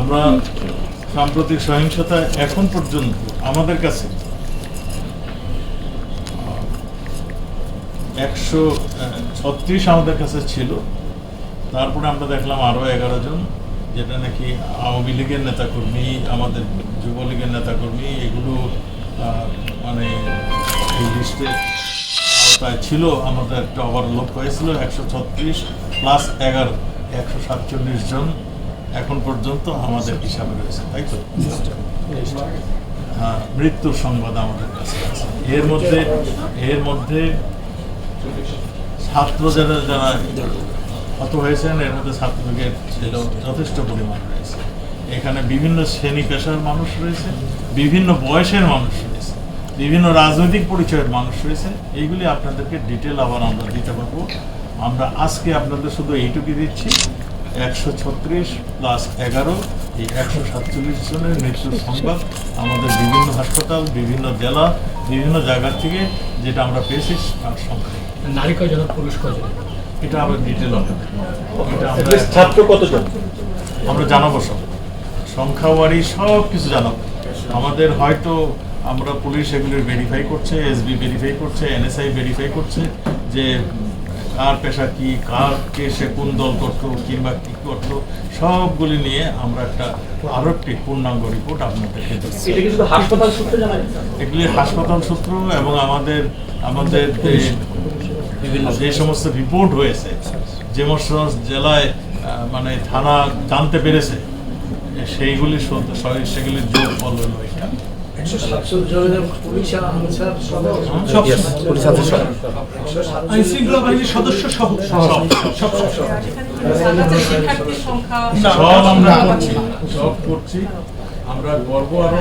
আমরা সাম্প্রতিক সহিংসতা এখন পর্যন্ত আমাদের কাছে একশো, ছত্রিশ আমাদের কাছে ছিল। তারপরে আমরা দেখলাম আরও এগারো জন, যেটা নাকি আওয়ামী লীগের নেতাকর্মী, আমাদের যুবলীগের নেতাকর্মী, এগুলো মানে এই লিস্টে আওতায় ছিল। আমাদের একটা ওভারলোক হয়েছিল একশো ছত্রিশ প্লাস এগারো, একশো সাতচল্লিশ জন। এখন পর্যন্ত আমাদের হিসাবে রয়েছে, তাই তো? হ্যাঁ মৃত্যুর সংবাদ আমাদের কাছে আছে। এর মধ্যে এর মধ্যে ছাত্র যারা যারা হত হয়েছেন, এর মধ্যে ছাত্রলীগের ছিল যথেষ্ট পরিমাণ রয়েছে। এখানে বিভিন্ন শ্রেণি পেশার মানুষ রয়েছে, বিভিন্ন বয়সের মানুষ রয়েছে, বিভিন্ন রাজনৈতিক পরিচয়ের মানুষ রয়েছে। এইগুলি আপনাদেরকে ডিটেল আবার আমরা দিতে পারব। আমরা আজকে আপনাদের শুধু এইটুকুই দিচ্ছি। একশো ছত্রিশ প্লাস এগারো এই একশো সাতচল্লিশ জনের মৃত্যুর সংবাদ আমাদের বিভিন্ন হাসপাতাল বিভিন্ন জেলা বিভিন্ন জায়গা থেকে যেটা আমরা পেয়েছি তার সংখ্যা। নারী কয়জন আর পুরুষ কয়জন এটা আবার ডিটেল এটা ছাত্র কতজন? আমরা জানাব সব। সংখ্যাওয়ারি সব কিছু জানাব। আমাদের হয়তো আমরা পুলিশ এগুলো ভেরিফাই করছে এসবি ভেরিফাই করছে এনএসআই ভেরিফাই করছে যে কার পেশা কি কার কে সে কোন দল করতো কিংবা কি করতো সবগুলি নিয়ে আমরা একটা আরও একটি পূর্ণাঙ্গ রিপোর্ট আপনাদেরকে এগুলি হাসপাতাল সূত্র এবং আমাদের আমাদের যে সমস্ত রিপোর্ট হয়েছে যে সমস্ত জেলায় মানে থানা জানতে পেরেছে সেইগুলি সেগুলির যোগ ফল হলো এটা। সদস্য সহ সব আমরা সব করছি। আমরা গর্ব আরও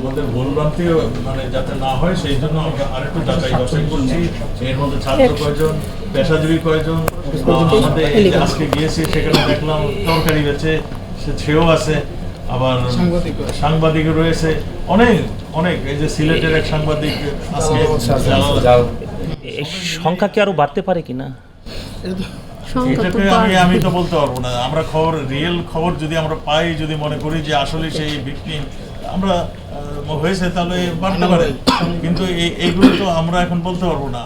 আমাদের ভুলভ্রান্তি মানে যাতে না হয় সেই জন্য আমরা আরেকটু যাচাই বাছাই করছি। এর মধ্যে ছাত্র কয়জন পেশাজীবী কয়জন? আমাদের আজকে গিয়েছি সেখানে দেখলাম তরকারি সে সেও আছে। আবার সাংবাদিক রয়েছে। অনেক অনেক। এই যে সিলেটের এক সাংবাদিক আজকে এই সংখ্যা কি আরও বাড়তে পারে কিনা? আমি আমি তো বলতে পারব না। আমরা খবর রিয়েল খবর যদি আমরা পাই যদি মনে করি যে আসলে সেই ভিকটিম আমরা আহ, হয়েছে তাহলে বাড়তে পারে। কিন্তু এইগুলো তো আমরা এখন বলতে পারব না।